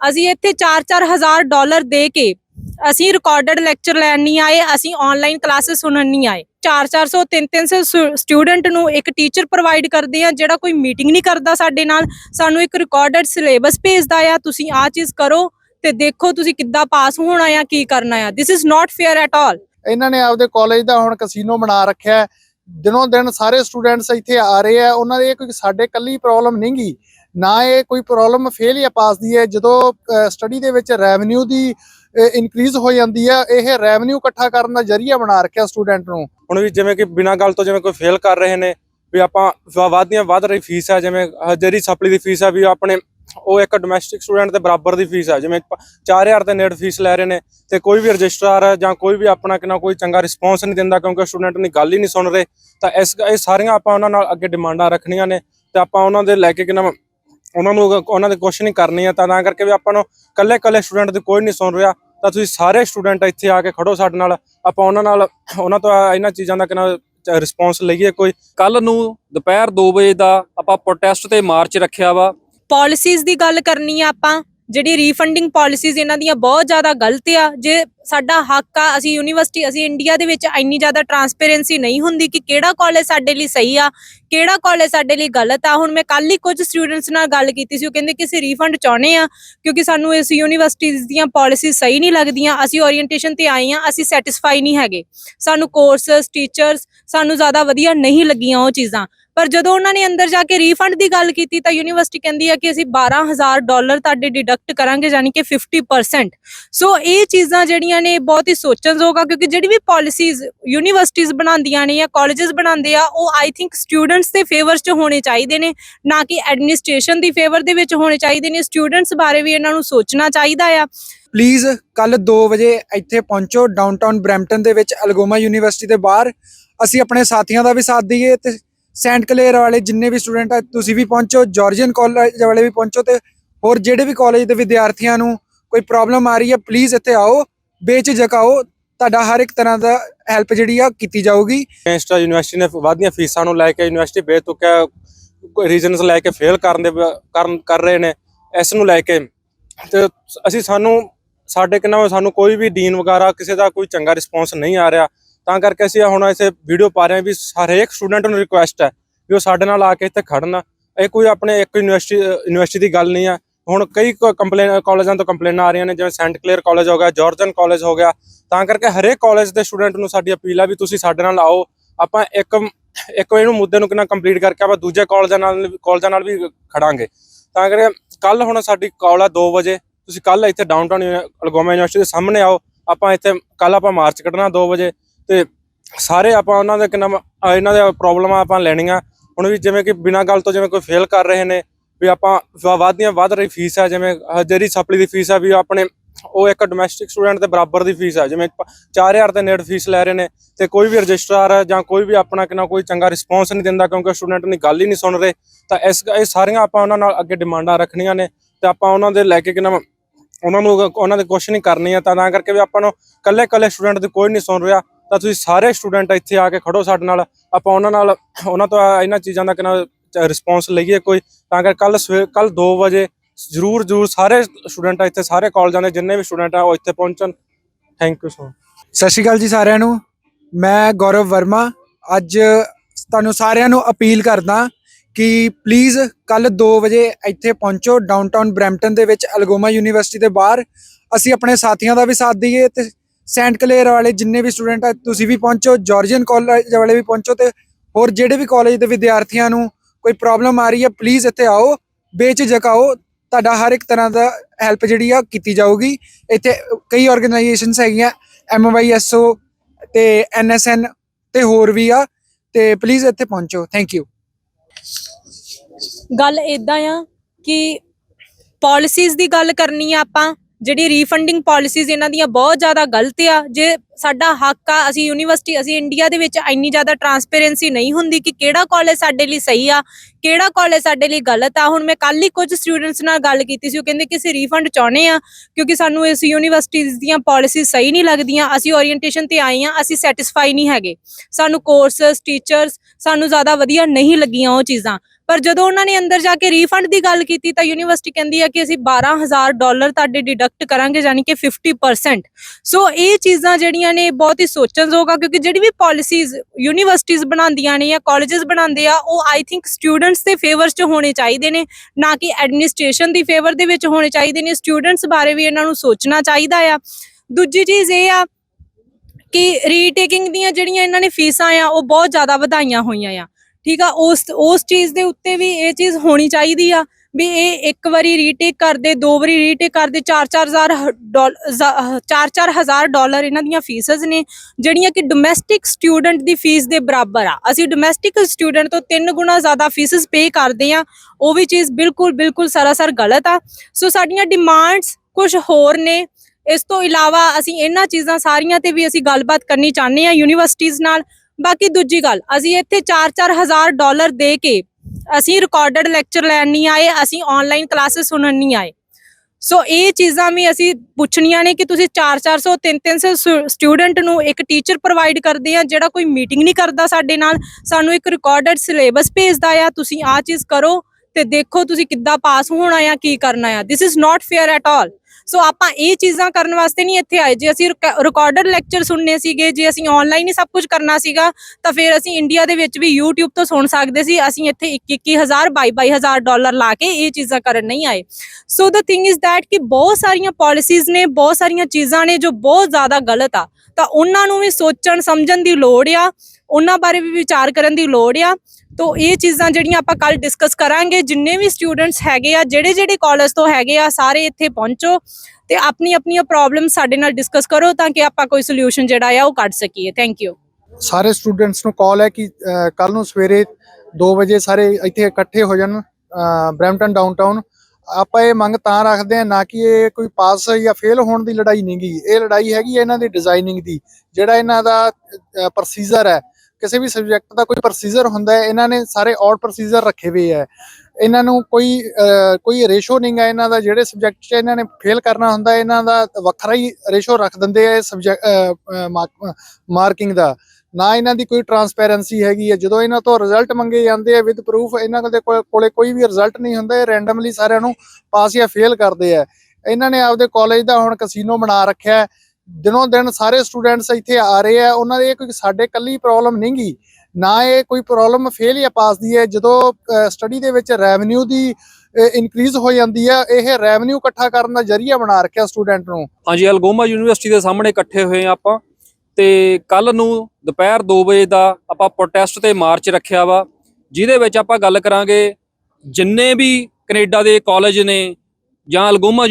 ਅਸੀਂ ਇੱਥੇ 4-4 ਡਾਲਰ ਦੇ ਕੇ ਅਸੀਂ ਰਿਕਾਰਡਡ ਲੈਕਚਰ ਲੈਣ ਨਹੀਂ ਆਏ, ਅਸੀਂ ਆਨਲਾਈਨ ਕਲਾਸਿਸ ਸੁਣਨ ਨਹੀਂ ਆਏ। 4-400 3-300 ਸਟੂਡੈਂਟ ਨੂੰ ਇੱਕ ਟੀਚਰ ਪ੍ਰੋਵਾਈਡ ਕਰਦੇ ਆ ਜਿਹੜਾ ਕੋਈ ਮੀਟਿੰਗ ਨਹੀਂ ਕਰਦਾ ਸਾਡੇ ਨਾਲ। ਸਾਨੂੰ ਇੱਕ ਰਿਕਾਰਡਡ ਸਿਲੇਬਸ ਭੇਜਦਾ ਆ, ਤੁਸੀਂ ਆ ਚੀਜ਼ ਕਰੋ ਤੇ ਦੇਖੋ ਤੁਸੀਂ ਕਿੱਦਾਂ ਪਾਸ ਹੋਣਾ ਆ, ਕੀ ਕਰਨਾ ਆ। This is not fair at all ਇਹਨਾਂ ਨੇ ਆਪਦੇ ਕਾਲਜ ਦਾ ਹੁਣ ਕਸੀਨੋ ਬਣਾ ਰੱਖਿਆ। ਹੈ ਦਿਨੋਂ ਦਿਨ ਸਾਰੇ ਸਟੂਡੈਂਟਸ ਇੱਥੇ ਆ ਰਹੇ ਆ, ਉਹਨਾਂ ਦੇ ਕੋਈ ਸਾਡੇ ਕੱਲੀ ਪ੍ਰੋਬਲਮ ਨਹੀਂਗੀ ਨਾ ਇਹ ਕੋਈ ਪ੍ਰੋਬਲਮ ਫੇਲ ਜਾਂ ਪਾਸ ਦੀ ਹੈ ਜਦੋਂ ਸਟੱਡੀ ਦੇ ਵਿੱਚ ਰੈਵਨਿਊ ਦੀ ਇਨਕਰੀਜ਼ ਹੋ ਜਾਂਦੀ ਹੈ ਇਹ ਰੈਵਨਿਊ ਇਕੱਠਾ ਕਰਨ ਦਾ ਜਰੀਆ ਬਣਾ ਰੱਖਿਆ ਸਟੂਡੈਂਟ ਨੂੰ। ਹੁਣ ਵੀ ਜਿਵੇਂ ਕਿ ਬਿਨਾਂ ਗੱਲ ਤੋਂ ਜਿਵੇਂ ਕੋਈ ਫੇਲ ਕਰ ਰਹੇ ਨੇ, ਵੀ ਆਪਾਂ ਵ- ਵੱਧਦੀਆਂ ਵੱਧ ਰਹੀ ਫੀਸ ਹੈ ਜਿਵੇਂ ਜਿਹੜੀ ਸਪਲੀ ਦੀ ਫੀਸ ਹੈ ਵੀ ਆਪਣੇ, ਉਹ ਇੱਕ ਡੋਮੈਸਟਿਕ ਸਟੂਡੈਂਟ ਦੇ ਬਰਾਬਰ ਦੀ ਫੀਸ ਹੈ ਜਿਵੇਂ ਪ- 4000 ਦੇ ਨੇੜ ਫੀਸ ਲੈ ਰਹੇ ਨੇ, ਤੇ ਕੋਈ ਵੀ ਰਜਿਸਟਰਾਰ ਹੈ ਜਾਂ ਕੋਈ ਵੀ ਆਪਣਾ ਕਿਨਾ ਕੋਈ ਚੰਗਾ ਰਿਸਪੌਂਸ ਨਹੀਂ ਦਿੰਦਾ, ਕਿਉਂਕਿ ਸਟੂਡੈਂਟ ਦੀ ਗੱਲ ਹੀ ਨਹੀਂ ਸੁਣ ਰਹੇ, ਤਾਂ ਇਸ ਇਹ ਸਾਰੀਆਂ ਆਪਾਂ ਉਹਨਾਂ ਨਾਲ ਅੱਗੇ ਡਿਮਾਂਡਾਂ ਰੱਖਣੀਆਂ ਨੇ, ਤੇ ਆਪਾਂ ਉਹਨਾਂ ਦੇ ਲੈ ਕੇ ਕਿਨਾ ਉਹਨਾਂ ਨੂੰ ਉਹਨਾਂ ਦੇ ਕੁਐਸਚਨ ਨਹੀਂ ਕਰਨੀ ਤਾਂ ਤਾਂ ਕਰਕੇ ਵੀ ਆਪਾਂ ਨੂੰ ਕੱਲੇ ਕੱਲੇ ਸਟੂਡੈਂਟ ਦੀ ਕੋਈ ਨਹੀਂ ਸੁਣ ਰਿਹਾ। ਤਾਂ ਤੁਸੀਂ ਸਾਰੇ ਸਟੂਡੈਂਟ ਇੱਥੇ ਆ ਕੇ ਖੜੋ ਸਾਡੇ ਨਾਲ। ਆਪਾਂ ਉਹਨਾਂ ਨਾਲ, ਉਹਨਾਂ ਤੋਂ ਇਹਨਾਂ ਚੀਜ਼ਾਂ ਦਾ ਕਿਨਾ ਰਿਸਪੌਂਸ ਲਈਏ ਕੋਈ? ਕੱਲ ਨੂੰ ਦੁਪਹਿਰ 2 ਵਜੇ ਦਾ ਆਪਾਂ ਪ੍ਰੋਟੈਸਟ ਤੇ ਮਾਰਚ ਰੱਖਿਆ ਵਾ। ਪਾਲਿਸੀਜ਼ ਦੀ ਗੱਲ ਕਰਨੀ ਆ ਆਪਾਂ। ਜਿਹੜੀ ਰੀਫੰਡਿੰਗ ਪਾਲਿਸੀਜ਼ ਇਹਨਾਂ ਦੀਆਂ ਬਹੁਤ ਜ਼ਿਆਦਾ ਗਲਤ ਆ, ਜੇ ਸਾਡਾ ਹੱਕ ਆ, ਅਸੀਂ ਯੂਨੀਵਰਸਿਟੀ ਅਸੀਂ ਇੰਡੀਆ ਦੇ ਵਿੱਚ ਇੰਨੀ ਜ਼ਿਆਦਾ ਟਰਾਂਸਪੇਰੈਂਸੀ ਨਹੀਂ ਹੁੰਦੀ ਕਿ ਕਿਹੜਾ ਕਾਲਜ ਸਾਡੇ ਲਈ ਸਹੀ ਆ, ਕਿਹੜਾ ਕਾਲਜ ਸਾਡੇ ਲਈ ਗਲਤ ਆ। ਹੁਣ ਮੈਂ ਕੱਲ ਹੀ ਕੁਝ ਸਟੂਡੈਂਟਸ ਨਾਲ ਗੱਲ ਕੀਤੀ ਸੀ, ਉਹ ਕਹਿੰਦੇ ਕਿ ਅਸੀਂ ਰੀਫੰਡ ਚਾਹੁੰਦੇ ਆ, ਕਿਉਂਕਿ ਸਾਨੂੰ ਇਸ ਯੂਨੀਵਰਸਿਟੀਜ਼ ਦੀਆਂ ਪਾਲਿਸੀਜ਼ ਸਹੀ ਨਹੀਂ ਲੱਗਦੀਆਂ, ਅਸੀਂ ਓਰੀਐਂਟੇਸ਼ਨ ਤੇ ਆਏ ਆ, ਅਸੀਂ ਸੈਟੀਸਫਾਈ ਨਹੀਂ ਹੈਗੇ। ਸਾਨੂੰ ਕੋਰਸਸ ਟੀਚਰਸ ਸਾਨੂੰ ਜ਼ਿਆਦਾ ਵਧੀਆ ਨਹੀਂ ਲੱਗੀਆਂ ਉਹ ਚੀਜ਼ਾਂ। ਪਰ ਜਦੋਂ ਉਹਨਾਂ ਨੇ ਅੰਦਰ ਜਾ ਕੇ ਰੀਫੰਡ ਦੀ ਗੱਲ ਕੀਤੀ ਤਾਂ ਯੂਨੀਵਰਸਿਟੀ ਕਹਿੰਦੀ ਹੈ ਕਿ ਅਸੀਂ 12000 ਡਾਲਰ ਤੁਹਾਡੇ ਡਿਡਕਟ ਕਰਾਂਗੇ, ਯਾਨੀ ਕਿ 50% ਸੋ ਇਹ ਚੀਜ਼ਾਂ ਜਿਹੜੀਆਂ ਨੇ ਬਹੁਤ ਹੀ ਸੋਚਣਯੋਗ ਆ, ਕਿਉਂਕਿ ਜਿਹੜੀ ਵੀ ਪਾਲਿਸੀਜ਼ ਯੂਨੀਵਰਸਿਟੀਜ਼ ਬਣਾਉਂਦੀਆਂ ਨੇ ਜਾਂ ਕਾਲਜਸ ਬਣਾਉਂਦੇ ਆ, ਉਹ ਆਈ ਥਿੰਕ ਸਟੂਡੈਂਟਸ ਦੇ ਫੇਵਰ 'ਚ ਹੋਣੇ ਚਾਹੀਦੇ ਨੇ, ਨਾ ਕਿ ਐਡਮਿਨਿਸਟ੍ਰੇਸ਼ਨ ਦੀ ਫੇਵਰ ਦੇ ਵਿੱਚ ਹੋਣੇ ਚਾਹੀਦੇ ਨੇ। ਸਟੂਡੈਂਟਸ ਬਾਰੇ ਵੀ ਇਹਨਾਂ ਨੂੰ ਸੋਚਣਾ ਚਾਹੀਦਾ ਆ। ਪਲੀਜ਼ ਕੱਲ 2 ਵਜੇ ਇੱਥੇ ਪਹੁੰਚੋ ਡਾਊਨਟਾਊਨ ਬਰੈਂਪਟਨ ਦੇ ਵਿੱਚ ਅਲਗੋਮਾ ਯੂਨੀਵਰਸਿਟੀ ਦੇ ਬਾਹਰ। ਅਸੀਂ ਆਪਣੇ ਸਾਥੀਆਂ ਦਾ ਵੀ ਸਾਥ ਦਈਏ ਤੇ ਸੈਂਟ ਕਲੇਅਰ ਵਾਲੇ ਜਿੰਨੇ ਵੀ ਸਟੂਡੈਂਟ ਆ, ਤੁਸੀਂ ਵੀ ਪਹੁੰਚੋ, ਜਾਰਜੀਅਨ ਕਾਲਜ ਵਾਲੇ ਵੀ ਪਹੁੰਚੋ ਤੇ ਹੋਰ ਜਿਹੜੇ ਵੀ ਕਾਲਜ ਦੇ ਵਿਦਿਆਰਥੀਆਂ ਨੂੰ ਕੋਈ ਪ੍ਰੋਬਲਮ ਆ ਰਹੀ ਹੈ ਪਲੀਜ਼ ਇੱਥੇ ਆਓ, ਬੇਝਿਜਕ ਆਓ, ਤੁਹਾਡਾ ਹਰ ਇੱਕ ਤਰ੍ਹਾਂ ਦਾ ਹੈਲਪ ਜਿਹੜੀ ਆ, ਕੀਤੀ ਜਾਊਗੀ। ਅਗੇਂਸਟ ਯੂਨੀਵਰਸਿਟੀ ਨੇ ਵਧਦੀਆਂ ਫੀਸਾਂ ਨੂੰ ਲੈ ਕੇ ਯੂਨੀਵਰਸਿਟੀ ਬੇਤੁਕਿਆ ਰੀਜ਼ਨਸ ਲੈ ਕੇ ਫੇਲ ਕਰਨ ਦੇ, ਕਰਨ, ਕਰ ਰਹੇ ਨੇ, ਇਸ ਨੂੰ ਲੈ ਕੇ। ਤੇ ਅਸੀਂ ਸਾਨੂੰ, ਸਾਡੇ ਕਿੰਨਾ, ਸਾਨੂੰ ਕੋਈ ਵੀ ਡੀਨ ਵਗੈਰਾ, ਕਿਸੇ ਦਾ ਕੋਈ ਚੰਗਾ ਰਿਸਪੌਂਸ ਨਹੀਂ ਆ ਰਿਹਾ। ਤਾਂ ਕਰਕੇ ਅਸੀਂ ਹੁਣ ਇਸੇ ਵੀਡੀਓ ਪਾ ਰਹੇ ਹਾਂ ਵੀ ਹਰੇਕ ਸਟੂਡੈਂਟ ਨੂੰ ਰਿਕੁਐਸਟ ਹੈ ਵੀ ਉਹ ਸਾਡੇ ਨਾਲ ਆ ਕੇ ਇੱਥੇ ਖੜਨ। ਇਹ ਕੋਈ ਆਪਣੇ ਇੱਕ ਯੂਨੀਵਰਸਿਟੀ ਯੂਨੀਵਰਸਿਟੀ ਦੀ ਗੱਲ ਨਹੀਂ ਹੈ। ਹੁਣ ਕਈ ਕੰਪਲੇਨ ਕਾਲਜਾਂ ਤੋਂ ਕੰਪਲੇਨਾਂ ਆ ਰਹੀਆਂ ਨੇ, ਜਿਵੇਂ ਸੈਂਟ ਕਲੇਅਰ ਕਾਲਜ ਹੋ ਗਿਆ ਜਾਰਜਨ ਕਾਲਜ ਹੋ ਗਿਆ। ਤਾਂ ਕਰਕੇ ਹਰੇਕ ਕਾਲਜ ਦੇ ਸਟੂਡੈਂਟ ਨੂੰ ਸਾਡੀ ਅਪੀਲ ਆ ਵੀ ਤੁਸੀਂ ਸਾਡੇ ਨਾਲ ਆਓ। ਆਪਾਂ ਇੱਕ ਇੱਕ ਇਹਨੂੰ ਮੁੱਦੇ ਨੂੰ ਕਿੰਨਾ ਕੰਪਲੀਟ ਕਰਕੇ ਆਪਾਂ ਦੂਜੇ ਕਾਲਜਾਂ ਨਾਲ ਕਾਲਜਾਂ ਨਾਲ ਵੀ ਖੜਾਂਗੇ। ਤਾਂ ਕਰਕੇ ਕੱਲ ਹੁਣ ਸਾਡੀ ਕਾਲ ਆ 2 ਵਜੇ। ਤੁਸੀਂ ਕੱਲ ਇੱਥੇ ਡਾਊਨਟਾਊਨ ਅਲਗੋਮਾ ਯੂਨੀਵਰਸਿਟੀ ਦੇ ਸਾਹਮਣੇ ਆਓ। ਆਪਾਂ ਇੱਥੇ ਕੱਲ ਆਪਾਂ ਮਾਰਚ ਕੱਢਣਾ 2 ਵਜੇ। ਤੇ ਸਾਰੇ ਆਪਾਂ ਉਹਨਾਂ ਦੇ ਕਿੰਨਾ ਅਹ ਇਹਨਾਂ ਦੇ ਪ੍ਰੋਬਲਮਾਂ ਆਪਾਂ ਲੈਣੀਆਂ। ਹੁਣ ਵੀ ਜਿਵੇਂ ਕਿ ਬਿਨਾਂ ਗੱਲ ਤੋਂ ਜਿਵੇਂ ਕੋਈ ਫੇਲ ਕਰ ਰਹੇ ਨੇ, ਵੀ ਆਪਾਂ ਵ- ਵੱਧਦੀਆਂ ਵੱਧ ਰਹੀ ਫੀਸ ਹੈ ਜਿਵੇਂ, ਅਹ ਜਿਹੜੀ ਸਪਲੀ ਦੀ ਫੀਸ ਹੈ ਵੀ ਆਪਣੇ ਉਹ ਇੱਕ ਡੋਮੈਸਟਿਕ ਸਟੂਡੈਂਟ ਦੇ ਬਰਾਬਰ ਦੀ ਫੀਸ ਹੈ ਜਿਵੇਂ ਪ- 4000 ਦੇ ਨੇੜ ਫੀਸ ਲੈ ਰਹੇ ਨੇ ਤੇ ਕੋਈ ਵੀ ਰਜਿਸਟਰਾਰ ਜਾਂ ਕੋਈ ਵੀ ਆਪਣਾ ਕਿਨਾ ਕੋਈ ਚੰਗਾ ਰਿਸਪੌਂਸ ਨਹੀਂ ਦਿੰਦਾ ਕਿਉਂਕਿ ਸਟੂਡੈਂਟ ਦੀ ਗੱਲ ਹੀ ਨਹੀਂ ਸੁਣ ਰਹੇ, ਤਾਂ ਇਸ ਇਹ ਸਾਰੀਆਂ ਆਪਾਂ ਉਹਨਾਂ ਨਾਲ ਅੱਗੇ ਡਿਮਾਂਡਾਂ ਰੱਖਣੀਆਂ ਨੇ ਤੇ ਆਪਾਂ ਉਹਨਾਂ ਦੇ ਲੈ ਕੇ ਕਿਨਾ ਉਹਨਾਂ ਨੂੰ ਉਹਨਾਂ ਦੇ ਕੁਐਸਚਨ ਨਹੀਂ ਕਰਨੀ ਹੈ ਤਾਂ ਤਾਂ ਕਰਕੇ ਵੀ ਆਪਾਂ ਨੂੰ ਕੱਲੇ ਕੱਲੇ ਸਟੂਡੈਂਟ ਦੀ ਕੋਈ ਨਹੀਂ ਸੁਣ ਰਿਹਾ। ਤਾਂ ਤੁਸੀਂ ਸਾਰੇ ਸਟੂਡੈਂਟ ਇੱਥੇ ਆ ਕੇ ਖੜੋ ਸਾਡੇ ਨਾਲ। ਆਪਾਂ ਉਹਨਾਂ ਨਾਲ, ਉਹਨਾਂ ਤੋਂ ਇਹਨਾਂ ਚੀਜ਼ਾਂ ਦਾ ਕਿਨਾ ਰਿਸਪੌਂਸ ਲਈਏ ਕੋਈ। ਤਾਂ ਕਿ ਕੱਲ ਕੱਲ 2 ਵਜੇ ਜਰੂਰ ਜਰੂਰ ਸਾਰੇ ਸਟੂਡੈਂਟ ਇੱਥੇ, ਸਾਰੇ ਕਾਲਜਾਂ ਦੇ ਜਿੰਨੇ ਵੀ ਸਟੂਡੈਂਟ ਆ, ਉਹ ਇੱਥੇ ਪਹੁੰਚਣ। ਥੈਂਕ ਯੂ ਸੋ ਸਤਿ ਸ਼੍ਰੀ ਅਕਾਲ ਜੀ ਸਾਰਿਆਂ ਨੂੰ। ਮੈਂ ਗੌਰਵ ਵਰਮਾ। ਅੱਜ ਤੁਹਾਨੂੰ ਸਾਰਿਆਂ ਨੂੰ ਅਪੀਲ ਕਰਦਾ ਕਿ ਪਲੀਜ਼ ਕੱਲ 2 ਵਜੇ ਇੱਥੇ ਪਹੁੰਚੋ। ਡਾਊਨਟਾਊਨ ਬਰੈਂਪਟਨ ਦੇ ਵਿੱਚ ਅਲਗੋਮਾ ਯੂਨੀਵਰਸਿਟੀ ਦੇ ਬਾਹਰ। ਅਸੀਂ ਆਪਣੇ ਸਾਥੀਆਂ ਦਾ ਵੀ ਸਾਥ ਦਈਏ ਤੇ ਸੈਂਟ ਕਲੇਅਰ ਵਾਲੇ ਜਿੰਨੇ ਵੀ ਸਟੂਡੈਂਟ ਆ, ਤੁਸੀਂ ਵੀ ਪਹੁੰਚੋ, ਜਾਰਜੀਅਨ ਕਾਲਜ ਵਾਲੇ ਵੀ ਪਹੁੰਚੋ ਤੇ ਹੋਰ ਜਿਹੜੇ ਵੀ ਕਾਲਜ ਦੇ ਵਿਦਿਆਰਥੀਆਂ ਨੂੰ ਕੋਈ ਪ੍ਰੋਬਲਮ ਆ ਰਹੀ ਹੈ ਪਲੀਜ਼ ਇੱਥੇ ਆਓ, ਬੇਝਿਜਕ ਆਓ, ਤੁਹਾਡਾ ਹਰ ਇੱਕ ਤਰ੍ਹਾਂ ਦਾ ਹੈਲਪ ਜਿਹੜੀ ਆ ਕੀਤੀ ਜਾਊਗੀ। ਇੱਥੇ ਕਈ ਆਰਗੇਨਾਈਜੇਸ਼ਨਸ ਹੈਗੀਆਂ ਐਮਵਾਈਐਸਓ ਤੇ ਐਨਐਸਐਨ ਤੇ ਹੋਰ ਵੀ ਆ, ਤੇ ਪਲੀਜ਼ ਇੱਥੇ ਪਹੁੰਚੋ ਥੈਂਕ ਯੂ ਗੱਲ ਇਦਾਂ ਆ ਕਿ ਪਾਲਿਸੀਜ਼ ਦੀ ਗੱਲ ਕਰਨੀ ਆ ਆਪਾਂ ਜਿਹੜੀ ਰੀਫੰਡਿੰਗ ਪਾਲਿਸੀਜ਼ ਇਹਨਾਂ ਦੀਆਂ ਬਹੁਤ ਜ਼ਿਆਦਾ ਗਲਤ ਆ, ਜੇ ਸਾਡਾ ਹੱਕ ਆ, ਅਸੀਂ ਯੂਨੀਵਰਸਿਟੀ ਅਸੀਂ ਇੰਡੀਆ ਦੇ ਵਿੱਚ ਇੰਨੀ ਜ਼ਿਆਦਾ ਟਰਾਂਸਪੇਰੈਂਸੀ ਨਹੀਂ ਹੁੰਦੀ ਕਿ ਕਿਹੜਾ ਕਾਲਜ ਸਾਡੇ ਲਈ ਸਹੀ ਆ, ਕਿਹੜਾ ਕਾਲਜ ਸਾਡੇ ਲਈ ਗਲਤ ਆ। ਹੁਣ ਮੈਂ ਕੱਲ ਹੀ ਕੁਝ ਸਟੂਡੈਂਟਸ ਨਾਲ ਗੱਲ ਕੀਤੀ ਸੀ, ਉਹ ਕਹਿੰਦੇ ਕਿ ਅਸੀਂ ਰੀਫੰਡ ਚਾਹੁੰਦੇ ਆ, ਕਿਉਂਕਿ ਸਾਨੂੰ ਇਸ ਯੂਨੀਵਰਸਿਟੀਜ਼ ਦੀਆਂ ਪਾਲਿਸੀਜ਼ ਸਹੀ ਨਹੀਂ ਲੱਗਦੀਆਂ, ਅਸੀਂ ਓਰੀਐਂਟੇਸ਼ਨ ਤੇ ਆਏ ਆ ਅਸੀਂ ਸੈਟੀਸਫਾਈ ਨਹੀਂ ਹੈਗੇ। ਸਾਨੂੰ ਕੋਰਸਸ ਟੀਚਰਸ ਸਾਨੂੰ ਜ਼ਿਆਦਾ ਵਧੀਆ ਨਹੀਂ ਲੱਗੀਆਂ ਉਹ ਚੀਜ਼ਾਂ। ਪਰ ਜਦੋਂ ਉਹਨਾਂ ਨੇ ਅੰਦਰ ਜਾ ਕੇ ਰੀਫੰਡ ਦੀ ਗੱਲ ਕੀਤੀ ਤਾਂ ਯੂਨੀਵਰਸਿਟੀ ਕਹਿੰਦੀ ਹੈ ਕਿ ਅਸੀਂ 12000 ਡਾਲਰ ਤੁਹਾਡੇ ਡਿਡਕਟ ਕਰਾਂਗੇ ਯਾਨੀ ਕਿ 50% ਸੋ ਇਹ ਚੀਜ਼ਾਂ ਜਿਹੜੀਆਂ ਨੇ ਬਹੁਤ ਹੀ ਸੋਚਣਯੋਗ ਆ, ਕਿਉਂਕਿ ਜਿਹੜੀ ਵੀ ਪਾਲਿਸੀਜ਼ ਯੂਨੀਵਰਸਿਟੀਜ਼ ਬਣਾਉਂਦੀਆਂ ਨੇ ਜਾਂ ਕਾਲਜਸ ਬਣਾਉਂਦੇ ਆ, ਉਹ ਆਈ ਥਿੰਕ ਸਟੂਡੈਂਟਸ ਦੇ ਫੇਵਰ 'ਚ ਹੋਣੇ ਚਾਹੀਦੇ ਨੇ, ਨਾ ਕਿ ਐਡਮਿਨਿਸਟ੍ਰੇਸ਼ਨ ਦੀ ਫੇਵਰ ਦੇ ਵਿੱਚ ਹੋਣੇ ਚਾਹੀਦੇ ਨੇ। ਸਟੂਡੈਂਟਸ ਬਾਰੇ ਵੀ ਇਹਨਾਂ ਨੂੰ ਸੋਚਣਾ ਚਾਹੀਦਾ ਆ। ਦੂਜੀ ਚੀਜ਼ ਇਹ ਆ ਕਿ ਰੀਟੇਕਿੰਗ ਦੀਆਂ ਜਿਹੜੀਆਂ ਇਹਨਾਂ ਨੇ ਫੀਸਾਂ ਆ, ਉਹ ਬਹੁਤ ਜ਼ਿਆਦਾ ਵਧਾਈਆਂ ਹੋਈਆਂ ਆ। ਠੀਕ ਆ, ਉਸ ਉਸ ਚੀਜ਼ ਦੇ ਉੱਤੇ ਵੀ ਇਹ ਚੀਜ਼ ਹੋਣੀ ਚਾਹੀਦੀ ਆ ਵੀ ਇਹ ਇੱਕ ਵਾਰੀ ਰੀਟੇਕ ਕਰਦੇ, ਦੋ ਵਾਰੀ ਰੀਟੇਕ ਕਰਦੇ 4-4000 ਡਾਲਰ 4-4000 ਡਾਲਰ ਇਹਨਾਂ ਦੀਆਂ ਫੀਸਸ ਨੇ, ਜਿਹੜੀਆਂ ਕਿ ਡੋਮੈਸਟਿਕ ਸਟੂਡੈਂਟ ਦੀ ਫੀਸ ਦੇ ਬਰਾਬਰ ਆ। ਅਸੀਂ ਡੋਮੈਸਟਿਕ ਸਟੂਡੈਂਟ ਤੋਂ ਤਿੰਨ ਗੁਣਾ ਜ਼ਿਆਦਾ ਫੀਸਸ ਪੇ ਕਰਦੇ ਆ, ਉਹ ਵੀ ਚੀਜ਼ ਬਿਲਕੁਲ ਬਿਲਕੁਲ ਸਰਾਸਰ ਗਲਤ ਆ। ਸੋ ਸਾਡੀਆਂ ਡਿਮਾਂਡਸ ਕੁਝ ਹੋਰ ਨੇ। ਇਸ ਤੋਂ ਇਲਾਵਾ ਅਸੀਂ ਇਹਨਾਂ ਚੀਜ਼ਾਂ ਸਾਰੀਆਂ ਤੇ ਵੀ ਅਸੀਂ ਗੱਲਬਾਤ ਕਰਨੀ ਚਾਹੁੰਦੇ ਆ ਯੂਨੀਵਰਸਿਟੀਜ਼ ਨਾਲ। ਬਾਕੀ ਦੂਜੀ ਗੱਲ, ਅਸੀਂ ਇੱਥੇ 4-4 ਹਜ਼ਾਰ ਡਾਲਰ ਦੇ ਕੇ ਅਸੀਂ ਰਿਕਾਰਡਡ ਲੈਕਚਰ ਲੈਣ ਨਹੀਂ ਆਏ, ਅਸੀਂ ਆਨਲਾਈਨ ਕਲਾਸਿਸ ਸੁਣਨ ਨਹੀਂ ਆਏ। ਸੋ ਇਹ ਚੀਜ਼ਾਂ ਵੀ ਅਸੀਂ ਪੁੱਛਣੀਆਂ ਨੇ ਕਿ ਤੁਸੀਂ 4-400 3-300 ਸਟੂਡੈਂਟ ਨੂੰ ਇੱਕ ਟੀਚਰ ਪ੍ਰੋਵਾਈਡ ਕਰਦੇ ਆ, ਜਿਹੜਾ ਕੋਈ ਮੀਟਿੰਗ ਨਹੀਂ ਕਰਦਾ ਸਾਡੇ ਨਾਲ, ਸਾਨੂੰ ਇੱਕ ਰਿਕਾਰਡਡ ਸਿਲੇਬਸ ਭੇਜਦਾ ਆ, ਤੁਸੀਂ ਆ ਚੀਜ਼ ਕਰੋ ਤੇ ਦੇਖੋ ਤੁਸੀਂ ਕਿੱਦਾਂ ਪਾਸ ਹੋਣਾ ਆ, ਕੀ ਕਰਨਾ ਆ। This is not fair at all so ਆਪਾਂ ਇਹ ਚੀਜ਼ਾਂ ਕਰਨ ਵਾਸਤੇ ਨਹੀਂ ਇੱਥੇ ਆਏ। ਜੇ ਅਸੀਂ ਰਿਕਾਰਡਡ ਲੈਕਚਰ ਸੁਣਨੇ ਸੀਗੇ, ਜੇ ਅਸੀਂ ਆਨਲਾਈਨ ਹੀ ਸਭ ਕੁਝ ਕਰਨਾ ਸੀਗਾ, ਤਾਂ ਫਿਰ ਅਸੀਂ ਇੰਡੀਆ ਦੇ ਵਿੱਚ ਵੀ YouTube ਤੋਂ ਸੁਣ ਸਕਦੇ ਸੀ। ਅਸੀਂ ਇੱਥੇ 21-21000 22-22000 ਡਾਲਰ ਲਾ ਕੇ ਇਹ ਚੀਜ਼ਾਂ ਕਰਨ ਨਹੀਂ ਆਏ। So the thing is that ਕਿ ਬਹੁਤ ਸਾਰੀਆਂ ਪਾਲਿਸੀਜ਼ ਨੇ, ਬਹੁਤ ਸਾਰੀਆਂ ਚੀਜ਼ਾਂ ਨੇ ਜੋ ਬਹੁਤ ਜ਼ਿਆਦਾ ਗਲਤ ਆ। ਤਾਂ ਉਹਨਾਂ ਨੂੰ ਵੀ ਸੋਚਣ, ਸਮਝਣ ਦੀ ਲੋੜ ਆ। ਉਹਨਾਂ ਬਾਰੇ ਵੀ ਵਿਚਾਰ ਕਰਨ ਦੀ ਲੋੜ ਆ। ਤੋ ਇਹ ਚੀਜ਼ਾਂ ਜਿਹੜੀਆਂ ਆਪਾਂ ਕੱਲ ਡਿਸਕਸ ਕਰਾਂਗੇ, ਜਿੰਨੇ ਵੀ ਸਟੂਡੈਂਟਸ ਹੈਗੇ ਆ, ਜਿਹੜੇ ਜਿਹੜੇ ਕਾਲਜ ਤੋਂ ਹੈਗੇ ਆ, ਸਾਰੇ ਇੱਥੇ ਪਹੁੰਚੋ ਤੇ ਆਪਣੀ ਆਪਣੀਆਂ ਪ੍ਰੋਬਲਮ ਸਾਡੇ ਨਾਲ ਡਿਸਕਸ ਕਰੋ ਤਾਂ ਕਿ ਆਪਾਂ ਕੋਈ ਸੋਲੂਸ਼ਨ ਜਿਹੜਾ ਆ ਉਹ ਕੱਢ ਸਕੀਏ। ਥੈਂਕ ਯੂ ਸਾਰੇ ਸਟੂਡੈਂਟਸ ਨੂੰ ਕਾਲ ਹੈ ਕਿ ਕੱਲ ਨੂੰ ਸਵੇਰੇ 2 ਵਜੇ ਸਾਰੇ ਇੱਥੇ ਇਕੱਠੇ ਹੋ ਜਾਣ ਬ੍ਰੈਂਪਟਨ ਡਾਊਨਟਾਊਨ ਆਪਾਂ ਇਹ ਮੰਗ ਤਾਂ ਰੱਖਦੇ ਆ ਨਾ ਕਿ ਇਹ ਕੋਈ ਪਾਸ ਜਾਂ ਫੇਲ ਹੋਣ ਦੀ ਲੜਾਈ ਨਹੀਂ ਗੀ। ਇਹ ਲੜਾਈ ਹੈਗੀ ਇਹਨਾਂ ਦੀ ਡਿਜ਼ਾਈਨਿੰਗ ਦੀ, ਜਿਹੜਾ ਇਹਨਾਂ ਦਾ ਪ੍ਰੋਸੀਜਰ ਹੈ। ਕਿਸੇ ਵੀ ਸਬਜੈਕਟ ਦਾ ਕੋਈ ਪ੍ਰੋਸੀਜਰ ਹੁੰਦਾ ਹੈ, ਇਹਨਾਂ ਨੇ ਸਾਰੇ ਆਊਟ ਪ੍ਰੋਸੀਜਰ ਰੱਖੇ ਹੋਏ ਹੈ। ਇਹਨਾਂ ਨੂੰ ਕੋਈ ਕੋਈ ਰੇਸ਼ੋ ਨਹੀਂ ਹੈ ਇਹਨਾਂ ਦਾ, ਜਿਹੜੇ ਸਬਜੈਕਟ 'ਚ ਇਹਨਾਂ ਨੇ ਫੇਲ ਕਰਨਾ ਹੁੰਦਾ, ਇਹਨਾਂ ਦਾ ਵੱਖਰਾ ਹੀ ਰੇਸ਼ੋ ਰੱਖ ਦਿੰਦੇ ਆ ਸਬਜੈਕਟ ਮਾਰਕਿੰਗ ਦਾ। ਨਾ ਇਹਨਾਂ ਦੀ ਕੋਈ ਟਰਾਂਸਪੈਰੈਂਸੀ ਹੈਗੀ ਹੈ। ਜਦੋਂ ਇਹਨਾਂ ਤੋਂ ਰਿਜ਼ਲਟ ਮੰਗੇ ਜਾਂਦੇ ਆ ਵਿਦ ਪ੍ਰੂਫ ਇਹਨਾਂ ਦੇ ਕੋਲ- ਕੋਲੇ ਕੋਈ ਵੀ ਰਿਜ਼ਲਟ ਨਹੀਂ ਹੁੰਦਾ, ਇਹ ਰੈਂਡਮਲੀ ਸਾਰਿਆਂ ਨੂੰ ਪਾਸ ਜਾਂ ਫੇਲ ਕਰਦੇ ਆ ਇਹਨਾਂ ਨੇ ਆਪਦੇ ਕਾਲਜ ਦਾ ਹੁਣ ਕਸੀਨੋ ਬਣਾ ਰੱਖਿਆ ਹੈ। ਦਿਨੋਂ ਦਿਨ ਸਾਰੇ ਸਟੂਡੈਂਟਸ ਇੱਥੇ ਆ ਰਹੇ ਆ, ਉਹਨਾਂ ਦੇ ਕੋਈ ਸਾਡੇ ਕੱਲੀ ਪ੍ਰੋਬਲਮ ਨਹੀਂ ਨਾ ਇਹ ਕੋਈ ਪ੍ਰੋਬਲਮ ਫੇਲ ਜਾਂ ਪਾਸ ਦੀ ਹੈ, ਜਦੋਂ ਸਟੱਡੀ ਦੇ ਵਿੱਚ ਰੈਵਨਿਊ ਦੀ ਇਨਕਰੀਜ਼ ਹੋ ਜਾਂਦੀ ਹੈ ਇਹ ਰੈਵਨਿਊ ਇਕੱਠਾ ਕਰਨ ਦਾ ਜਰੀਆ ਬਣਾ ਰੱਖਿਆ ਸਟੂਡੈਂਟ ਨੂੰ। ਹਾਂਜੀ, ਅਲਗੋਮਾ ਯੂਨੀਵਰਸਿਟੀ ਦੇ ਸਾਹਮਣੇ ਇਕੱਠੇ ਹੋਏ ਹਾਂ ਆਪਾਂ। ਤੇ ਕੱਲ ਨੂੰ ਦੁਪਹਿਰ 2 ਵਜੇ ਦਾ ਆਪਾਂ ਪ੍ਰੋਟੈਸਟ ਤੇ ਮਾਰਚ ਰੱਖਿਆ ਵਾ, ਜਿਹਦੇ ਵਿੱਚ ਆਪਾਂ ਗੱਲ ਕਰਾਂਗੇ, ਜਿੰਨੇ ਵੀ ਕੈਨੇਡਾ ਦੇ ਕਾਲਜ ਨੇ ਜਾਂ ਅਲਗੋਮਾ